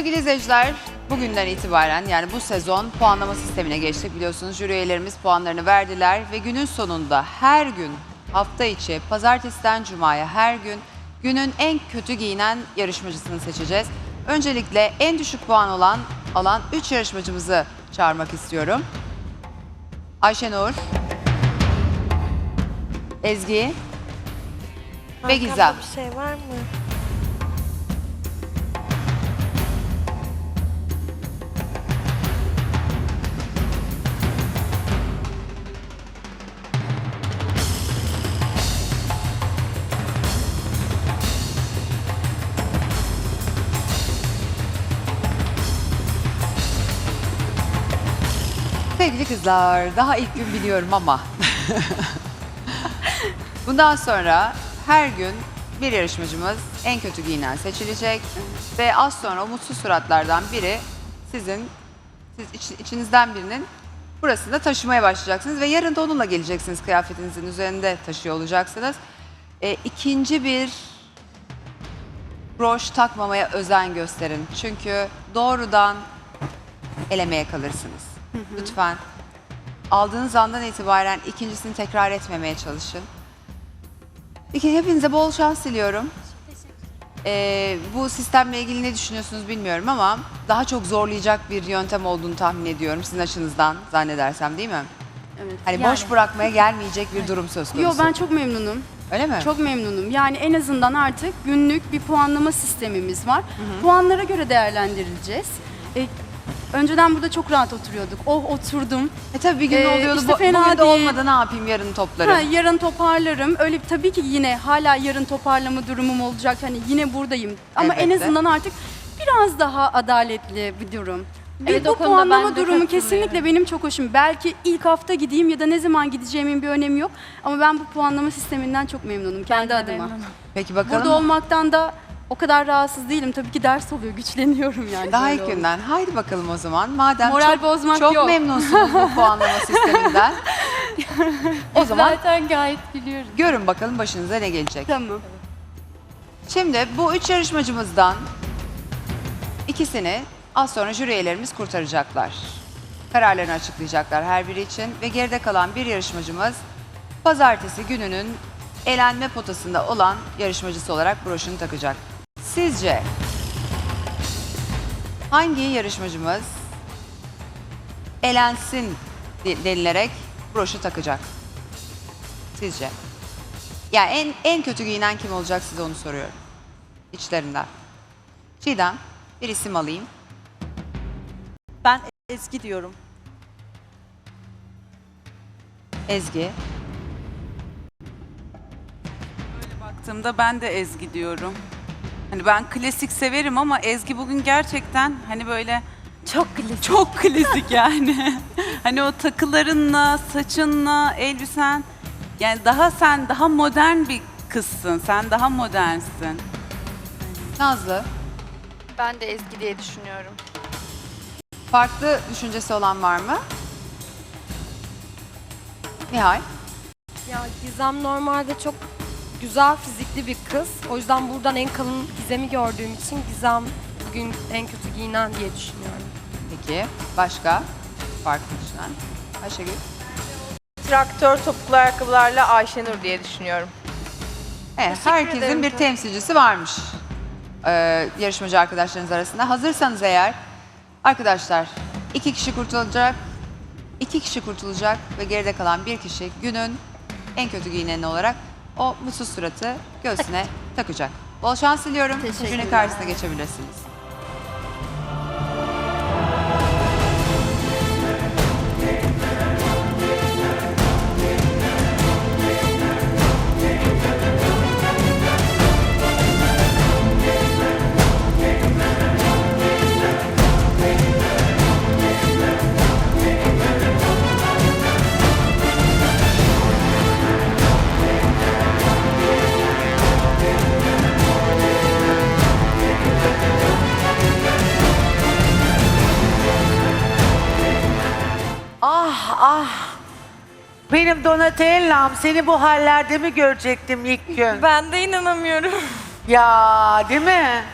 Sevgili izleyiciler, bugünden itibaren yani bu sezon puanlama sistemine geçtik. Biliyorsunuz jüri üyelerimiz puanlarını verdiler ve günün sonunda her gün hafta içi pazartesiden cumaya her gün günün en kötü giyinen yarışmacısını seçeceğiz. Öncelikle en düşük puan olan alan 3 yarışmacımızı çağırmak istiyorum. Ayşenur, Ezgi ve Gizem. Bir şey var mı? Sevgili kızlar, daha ilk gün biliyorum ama bundan sonra her gün bir yarışmacımız en kötü giyinen seçilecek ve az sonra o mutsuz suratlardan biri sizin siz iç- içinizden birinin burasında taşımaya başlayacaksınız ve yarın da onunla geleceksiniz kıyafetinizin üzerinde taşıyor olacaksınız. E, ikinci bir broş takmamaya özen gösterin. Çünkü doğrudan elemeye kalırsınız. Lütfen aldığınız andan itibaren ikincisini tekrar etmemeye çalışın. İki, hepinize bol şans diliyorum. Ee, bu sistemle ilgili ne düşünüyorsunuz bilmiyorum ama daha çok zorlayacak bir yöntem olduğunu tahmin ediyorum sizin açınızdan zannedersem değil mi? Evet. Hani Yani- boş bırakmaya gelmeyecek bir durum söz konusu. Yo ben çok memnunum. Öyle mi? Çok memnunum. Yani en azından artık günlük bir puanlama sistemimiz var. Puanlara göre değerlendirileceğiz. E, önceden burada çok rahat oturuyorduk. Oh oturdum. E tabii bir gün Ee, oluyordu. işte bu, fena bugün de değil. olmadı ne yapayım yarın toplarım. Ha, yarın toparlarım. Öyle tabii ki yine hala yarın toparlama durumum olacak. Hani yine buradayım. Ama en Elbette. azından artık biraz daha adaletli bir durum. Bir Evet, bu o konuda ben puanlama de durumu katılıyorum. kesinlikle benim çok hoşum. Belki ilk hafta gideyim ya da ne zaman gideceğimin bir önemi yok. Ama ben bu puanlama sisteminden çok memnunum kendi adıma. Peki bakalım. Burada olmaktan da o kadar rahatsız değilim. Tabii ki ders oluyor, güçleniyorum yani. Daha ilk günden. Haydi bakalım o zaman. Madem Moral çok, bozmak çok yok. memnunsunuz bu puanlama sisteminden. o zaman Zaten gayet biliyoruz. görün bakalım başınıza ne gelecek. Tamam. Şimdi bu üç yarışmacımızdan ikisini az sonra jüri üyelerimiz kurtaracaklar. Kararlarını açıklayacaklar her biri için ve geride kalan bir yarışmacımız pazartesi gününün elenme potasında olan yarışmacısı olarak broşunu takacak. Sizce hangi yarışmacımız elensin de- denilerek broşu takacak? Sizce? Yani en en kötü giyinen kim olacak size onu soruyorum. İçlerinden. Çiğdem bir isim alayım. Ben Ezgi diyorum. Ezgi. baktığımda ben de Ezgi diyorum. Hani ben klasik severim ama Ezgi bugün gerçekten hani böyle Çok klasik. çok klasik yani. hani o takılarınla, saçınla, elbisen yani daha sen daha modern bir kızsın. Sen daha modernsin. Nazlı. Ben de Ezgi diye düşünüyorum. Farklı düşüncesi olan var mı? Nihal. Ya Gizem normalde çok güzel fizikli bir kız. O yüzden buradan en kalın Gizem'i gördüğüm için Gizem bugün en kötü giyinen diye düşünüyorum. Peki. Başka? Farklı düşünen. Ayşegül. Traktör topuklu ayakkabılarla Ayşenur diye düşünüyorum. Evet, herkesin ederim. bir temsilcisi varmış. Ee, yarışmacı arkadaşlarınız arasında. Hazırsanız eğer arkadaşlar iki kişi kurtulacak. iki kişi kurtulacak ve geride kalan bir kişi günün en kötü giyineni olarak o mutsuz suratı göğsüne takacak. Bol şans diliyorum. Jürinin karşısına geçebilirsiniz. Benim Donatellam seni bu hallerde mi görecektim ilk gün? Ben de inanamıyorum. ya değil mi?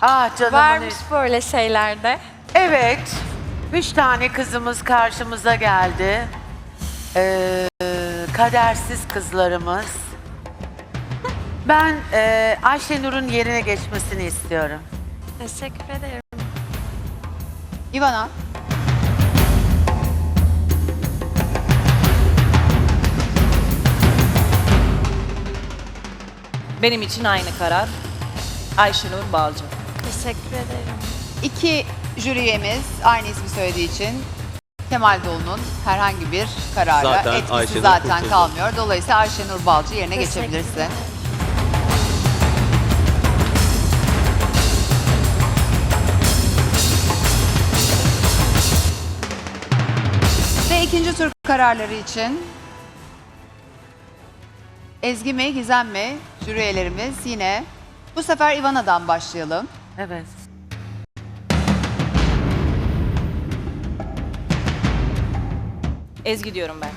Ah canım. Varmış böyle şeylerde. Evet. Üç tane kızımız karşımıza geldi. Ee, kadersiz kızlarımız. Ben e, Ayşenur'un yerine geçmesini istiyorum. Teşekkür ederim. Ivana, Benim için aynı karar. Ayşenur Balcı. Teşekkür ederim. iki jüri üyemiz aynı ismi söylediği için Kemal Doğulu'nun herhangi bir karara Zaten etkisi Ayşenur zaten kurtuldu. kalmıyor. Dolayısıyla Ayşenur Balcı yerine Teşekkür geçebilirsin. Ve ikinci tur kararları için Ezgi mi, Gizem mi? Jüri üyelerimiz yine. Bu sefer Ivana'dan başlayalım. Evet. Ezgi diyorum ben.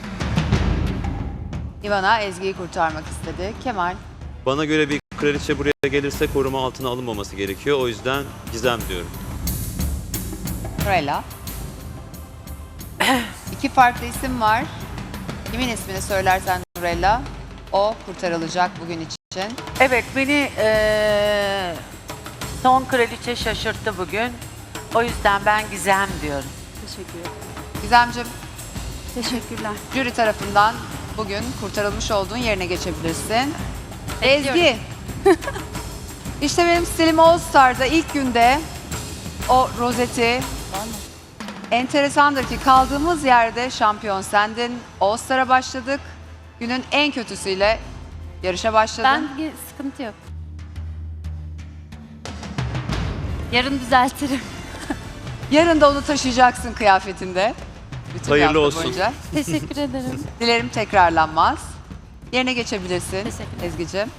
Ivana Ezgi'yi kurtarmak istedi. Kemal, Bana göre bir kraliçe buraya gelirse koruma altına alınmaması gerekiyor. O yüzden Gizem diyorum. Nurella. İki farklı isim var. Kimin ismini söylersen Nurella, o kurtarılacak bugün için. Evet beni e, son kraliçe şaşırttı bugün. O yüzden ben Gizem diyorum. Teşekkür ederim. Gizemciğim, Teşekkürler. jüri tarafından bugün kurtarılmış olduğun yerine geçebilirsin. Ezgi. işte benim stilim All Star'da ilk günde o rozeti enteresandır ki kaldığımız yerde şampiyon sendin. All Star'a başladık. Günün en kötüsüyle yarışa başladın. Ben sıkıntı yok. Yarın düzeltirim. Yarın da onu taşıyacaksın kıyafetinde. Bütün Hayırlı hafta olsun. Boyunca. Teşekkür ederim. Dilerim tekrarlanmaz. Yerine geçebilirsin Teşekkürler. Ezgi'ciğim.